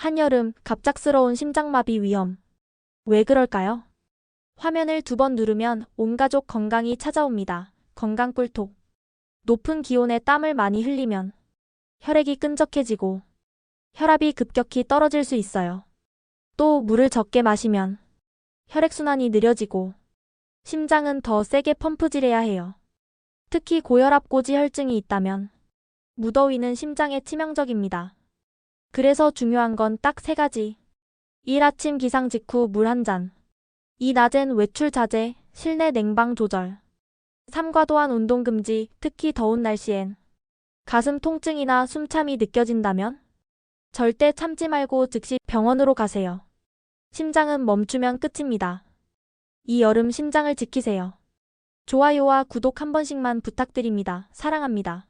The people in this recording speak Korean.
한여름 갑작스러운 심장마비 위험. 왜 그럴까요? 화면을 두 번 누르면 온 가족 건강이 찾아옵니다. 건강 꿀톡. 높은 기온에 땀을 많이 흘리면 혈액이 끈적해지고 혈압이 급격히 떨어질 수 있어요. 또 물을 적게 마시면 혈액순환이 느려지고 심장은 더 세게 펌프질해야 해요. 특히 고혈압 고지 혈증이 있다면 무더위는 심장에 치명적입니다. 그래서 중요한 건 딱 세 가지. 일 아침 기상 직후 물 한 잔. 이 낮엔 외출 자제, 실내 냉방 조절. 삼과도한 운동 금지, 특히 더운 날씨엔. 가슴 통증이나 숨참이 느껴진다면 절대 참지 말고 즉시 병원으로 가세요. 심장은 멈추면 끝입니다. 이 여름 심장을 지키세요. 좋아요와 구독 한 번씩만 부탁드립니다. 사랑합니다.